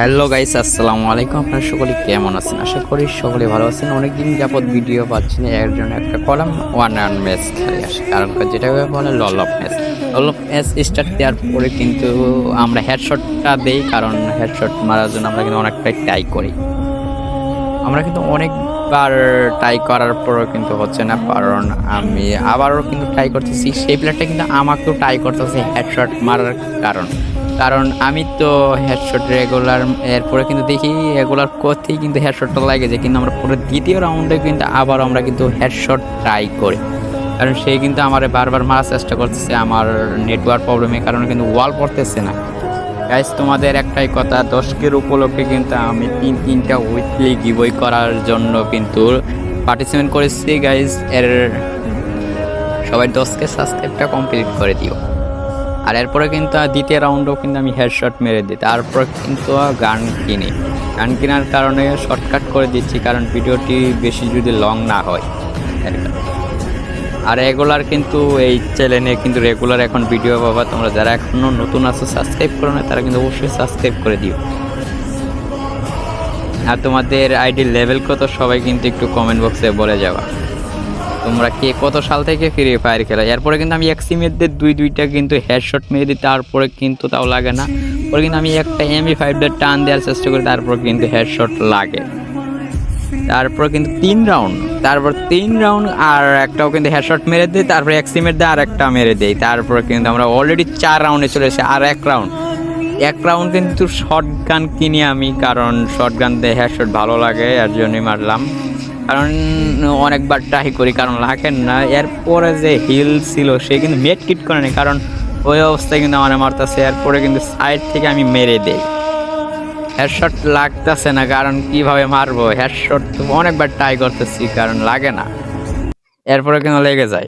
Hello guys আসসালামু আলাইকুম। আপনারা সকলে কেমন আছেন? আশা করি সকলে ভালো আছেন। অনেকদিন যাবত ভিডিও পাচ্ছি না একজন একটা কলাম ওয়ান রান ম্যাচ খেলে আসে। কারণ যেটা বলে ললপ ম্যাচ ললপ ম্যাচ স্টার্ট দেওয়ার পরে কিন্তু আমরা হেডশটটা দেই, কারণ হেডশট মারার জন্য আমরা কিন্তু অনেকটাই ট্রাই করি। আমরা কিন্তু অনেকবার ট্রাই করার পরও কিন্তু হচ্ছে না, কারণ আমি আবারও কিন্তু ট্রাই করতেছি। সেই প্লেয়ারটা কিন্তু আমাকেও ট্রাই করতেছে হেডশট মারার কারণ। কারণ আমি তো হেডশট রেগুলার এরপরে কিন্তু দেখি রেগুলার করতেই কিন্তু হেডশটটা লাগে যায় কিন্তু আমরা পরে দ্বিতীয় রাউন্ডে কিন্তু আবার আমরা কিন্তু হেডশট ট্রাই করি। কারণ সে কিন্তু আমার বারবার মারার চেষ্টা করতেছে, আমার নেটওয়ার্ক প্রবলেমের কারণে কিন্তু ওয়াল পড়তেছে না। গাইস তোমাদের একটাই কথা, দশকের উপলক্ষে কিন্তু আমি তিন তিনটা উইকলি গিবই করার জন্য কিন্তু পার্টিসিপেট করেছি। গাইস এর সবাই দশকে সাবস্ক্রাইবটা কমপ্লিট করে দিও। আর এরপরে কিন্তু দ্বিতীয় রাউন্ডও কিন্তু আমি হেডশট মেরে দিই। তারপর কিন্তু গান কিনি। গান কেনার কারণে শর্টকাট করে দিচ্ছি কারণ ভিডিওটি বেশি যদি লং না হয়। আর রেগুলার কিন্তু এই চ্যানেলে কিন্তু রেগুলার এখন ভিডিও পাবা। তোমরা যারা এখনও নতুন আছো সাবস্ক্রাইব করো না, তারা কিন্তু অবশ্যই সাবস্ক্রাইব করে দিও। আর তোমাদের আইডি লেভেল কত, সবাই কিন্তু একটু কমেন্ট বক্সে বলে যাবা। তোমরা কে কত সাল থেকে ফ্রি ফায়ার খেলা? এরপরে কিন্তু আমি এক সিমেরদের দুই দুইটা কিন্তু হেডশট মেরে দিই, তারপরে কিন্তু তাও লাগে না। পরে কিন্তু আমি একটা এমবি ফাইভদের টান দেওয়ার চেষ্টা করি, তারপর কিন্তু হেডশট লাগে। তারপর কিন্তু তিন রাউন্ড তারপর তিন রাউন্ড আর একটাও কিন্তু হেডশট মেরে দিই, তারপর এক সিমের দিয়ে আর একটা মেরে দেই। তারপর কিন্তু আমরা অলরেডি চার রাউন্ডে চলে এসেছি, আর এক রাউন্ড এক রাউন্ড কিন্তু শর্ট গান কিনি আমি, কারণ শর্ট গান দিয়ে হেডশট ভালো লাগে, এর জন্যই মারলাম। কারণ অনেকবার ট্রাই করি, কারণ লাগেন না। এরপরে যে হিল ছিল, সে কিন্তু মেট কিট করে নি কারণ ওই অবস্থায় কিন্তু আমার মারতেছে। এরপরে কিন্তু সাইড থেকে আমি মেরে দেই। হেডশট লাগতেছে না, কারণ কীভাবে মারবো? হেডশট অনেকবার ট্রাই করতেছি, কারণ লাগে না। এরপরে কিন্তু লেগে যায়।